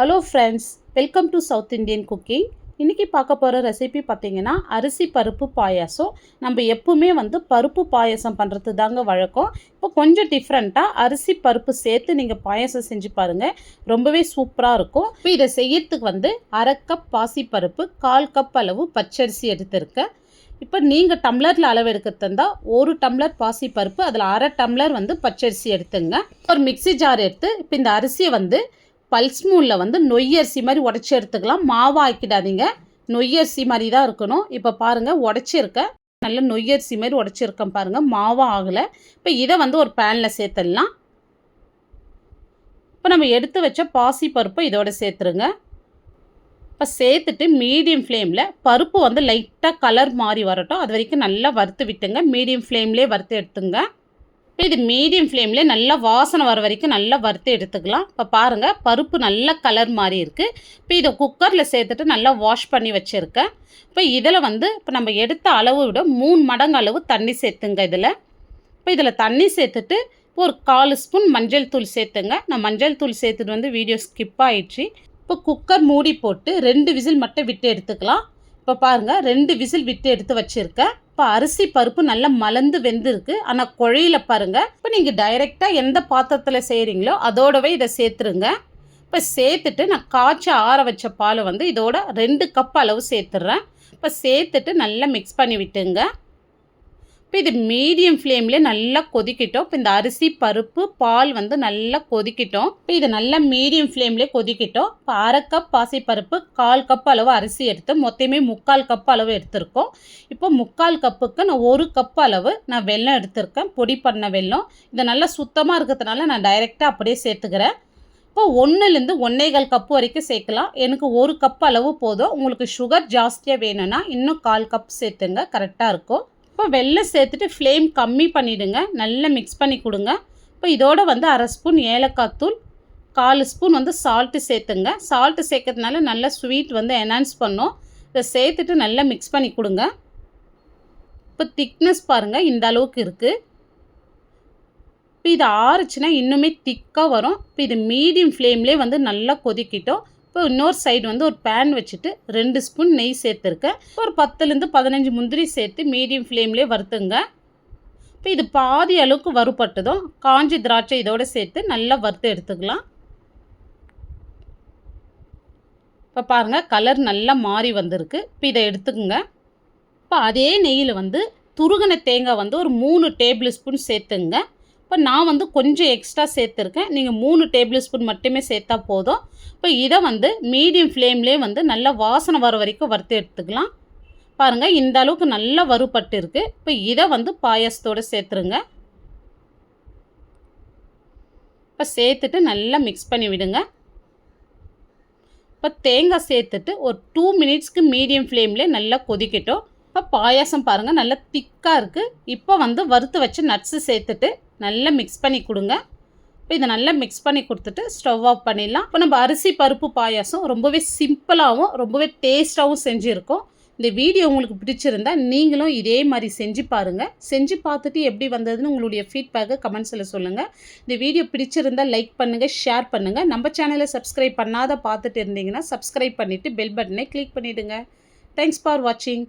Hello friends welcome to South Indian cooking இன்றைக்கி பார்க்க போகிற ரெசிபி பார்த்தீங்கன்னா அரிசி பருப்பு பாயாசம். நம்ம எப்பவுமே வந்து பருப்பு பாயாசம் பண்ணுறது தாங்க வழக்கம். இப்போ கொஞ்சம் டிஃப்ரெண்ட்டாக அரிசி பருப்பு சேர்த்து நீங்கள் பாயாசம் செஞ்சு பாருங்கள் ரொம்பவே சூப்பராக இருக்கும். இப்போ இதை செய்யறதுக்கு வந்து அரை கப் பாசிப்பருப்பு கால் கப் அளவு பச்சரிசி எடுத்திருக்கேன். இப்போ நீங்கள் டம்ளரில் அளவு எடுக்கிறது இருந்தால் ஒரு டம்ளர் பாசிப்பருப்பு அதில் அரை டம்ளர் வந்து பச்சரிசி எடுத்துங்க. ஒரு மிக்ஸி ஜார் எடுத்து இப்போ இந்த அரிசியை வந்து பல்ஸ் மூலில் வந்து நொய்யரிசி மாதிரி உடச்சி எடுத்துக்கலாம். மாவாக்கிடாதீங்க நொய்யரிசி மாதிரி தான் இருக்கணும். இப்போ பாருங்கள் உடச்சிருக்கேன். நல்ல நொய்யரிசி மாதிரி உடச்சிருக்கேன் பாருங்கள் மாவாக ஆகலை. இப்போ இதை வந்து ஒரு பேனில் சேர்த்துடலாம். இப்போ நம்ம எடுத்து வச்ச பாசி பருப்பை இதோட சேர்த்துருங்க. இப்போ சேர்த்துட்டு மீடியம் ஃப்ளேமில் பருப்பு வந்து லைட்டாக கலர் மாறி வரட்டும். அது வரைக்கும் நல்லா வறுத்து விட்டுங்க. மீடியம் ஃப்ளேம்லேயே வறுத்து எடுத்துங்க. இப்போ இது மீடியம் ஃப்ளேம்லேயே நல்லா வாசனை வர வரைக்கும் நல்லா வறுத்து எடுத்துக்கலாம். இப்போ பாருங்கள் பருப்பு நல்ல கலர் மாதிரி இருக்குது இப்போ இதை குக்கரில் சேர்த்துட்டு நல்லா வாஷ் பண்ணி வச்சுருக்கேன். இப்போ இதில் வந்து இப்போ நம்ம எடுத்த அளவு விட மூணு மடங்கு அளவு தண்ணி சேர்த்துங்க இதில். இப்போ இதில் தண்ணி சேர்த்துட்டு இப்போ ஒரு கால் ஸ்பூன் மஞ்சள் தூள் சேர்த்துங்க. நான் மஞ்சள் தூள் சேர்த்துட்டு வந்து வீடியோ ஸ்கிப் ஆயிடுச்சு. இப்போ குக்கர் மூடி போட்டு ரெண்டு விசில் மட்டும் விட்டு எடுத்துக்கலாம். இப்போ பாருங்கள் ரெண்டு விசில் விட்டு எடுத்து வச்சுருக்கேன் இப்போ அரிசி பருப்பு நல்லா மலர்ந்து வெந்திருக்கு. ஆனால் குழையில பாருங்கள் இப்போ நீங்கள் டைரெக்டாக எந்த பாத்திரத்தில் செய்கிறீங்களோ அதோடவே இதை சேர்த்துருங்க. இப்போ சேர்த்துட்டு நான் காய்ச்சி ஆற வச்ச பாலை வந்து இதோட ரெண்டு கப் அளவு சேர்த்துட்றேன் இப்போ சேர்த்துட்டு நல்லா மிக்ஸ் பண்ணி விட்டுங்க. இப்போ இது மீடியம் ஃப்ளேமில் நல்லா கொதிக்கிட்டோம். இப்போ இந்த அரிசி பருப்பு பால் வந்து நல்லா கொதிக்கிட்டோம். இப்போ இது நல்லா மீடியம் ஃப்ளேம்லேயே கொதிக்கிட்டோம். இப்போ அரை கப் பாசிப்பருப்பு கால் கப் அளவு அரிசி எடுத்து மொத்தமே முக்கால் கப் அளவு எடுத்திருக்கோம். இப்போ முக்கால் கப்புக்கு நான் ஒரு கப் அளவு நான் வெல்லம் எடுத்திருக்கேன். பொடி பண்ண வெல்லம். இது நல்லா சுத்தமாக இருக்கிறதுனால நான் டைரெக்டாக அப்படியே சேர்த்துக்கிறேன். இப்போ ஒன்றுலேருந்து ஒன்றேகால் கப்பு வரைக்கும் சேர்க்கலாம். எனக்கு ஒரு கப் அளவு போதும். உங்களுக்கு சுகர் ஜாஸ்தியாக வேணும்னா இன்னும் கால் கப் சேர்த்துங்க. கரெக்டாக இருக்கும். இப்போ வெள்ளை சேர்த்துட்டு ஃப்ளேம் கம்மி பண்ணிவிடுங்க நல்லா மிக்ஸ் பண்ணி கொடுங்க. இப்போ இதோட வந்து அரை ஸ்பூன் ஏலக்காய் தூள் கால் ஸ்பூன் வந்து சால்ட்டு சேர்த்துங்க. சால்ட்டு சேர்க்கறதுனால நல்லா ஸ்வீட் வந்து என்ஹான்ஸ் பண்ணும். இதை சேர்த்துட்டு நல்லா மிக்ஸ் பண்ணி கொடுங்க. இப்போ திக்னஸ் பாருங்கள் இந்த அளவுக்கு இருக்குது இப்போ இது ஆறுச்சுன்னா இன்னுமே திக்காக வரும். இப்போ இது மீடியம் ஃப்ளேம்லேயே வந்து நல்லா கொதிக்கிட்டோம். இப்போ இன்னொரு சைடு வந்து ஒரு பேன் வச்சுட்டு ரெண்டு ஸ்பூன் நெய் சேர்த்துருக்கேன். ஒரு பத்துலேருந்து பதினஞ்சு முந்திரி சேர்த்து மீடியம் ஃப்ளேம்லேயே வறுத்துங்க. இப்போ இது பாதி அளவுக்கு வறுப்பட்டதும் காஞ்சி திராட்சை இதோடு சேர்த்து நல்லா வறுத்து எடுத்துக்கலாம். இப்போ பாருங்கள் கலர் நல்லா மாறி வந்திருக்கு. இப்போ இதை எடுத்துக்கோங்க. இப்போ அதே நெய்யில் வந்து துருகின தேங்காய் வந்து ஒரு மூணு டேபிள் ஸ்பூன் சேர்த்துங்க. இப்போ நான் வந்து கொஞ்சம் எக்ஸ்ட்ரா சேர்த்துருக்கேன். நீங்கள் மூணு டேபிள் ஸ்பூன் மட்டுமே சேர்த்தா போதும். இப்போ இதை வந்து மீடியம் ஃப்ளேம்லேயே வந்து நல்லா வாசனை வர வரைக்கும் வறுத்து எடுத்துக்கலாம். பாருங்கள் இந்த அளவுக்கு நல்லா வறுபட்டு இருக்குது இப்போ இதை வந்து பாயசத்தோடு சேர்த்துருங்க. இப்போ சேர்த்துட்டு நல்லா மிக்ஸ் பண்ணி விடுங்க. இப்போ தேங்காய் சேர்த்துட்டு ஒரு டூ மினிட்ஸ்க்கு மீடியம் ஃப்ளேம்லேயே நல்லா கொதிக்கட்டும். இப்போ பாயாசம் பாருங்கள் நல்லா திக்காக இருக்குது இப்போ வந்து வறுத்து வச்சு நட்ஸு சேர்த்துட்டு நல்லா மிக்ஸ் பண்ணி கொடுங்க. இப்போ இதை நல்லா மிக்ஸ் பண்ணி கொடுத்துட்டு ஸ்டவ் ஆஃப் பண்ணிடலாம். இப்போ நம்ம அரிசி பருப்பு பாயாசம் ரொம்பவே சிம்பிளாகவும் ரொம்பவே டேஸ்ட்டாகவும் செஞ்சுருக்கோம். இந்த வீடியோ உங்களுக்கு பிடிச்சிருந்தா நீங்களும் இதே மாதிரி செஞ்சு பாருங்கள் செஞ்சு பார்த்துட்டு எப்படி வந்ததுன்னு உங்களுடைய ஃபீட்பேக்கை கமெண்ட்ஸில் சொல்லுங்கள் இந்த வீடியோ பிடிச்சிருந்தால் லைக் பண்ணுங்கள் ஷேர் பண்ணுங்கள் நம்ம சேனலை சப்ஸ்கிரைப் பண்ணாத பார்த்துட்டு இருந்தீங்கன்னா சப்ஸ்கிரைப் பண்ணிவிட்டு பெல் பட்டனை கிளிக் பண்ணிவிடுங்க தேங்க்ஸ் ஃபார் வாட்சிங்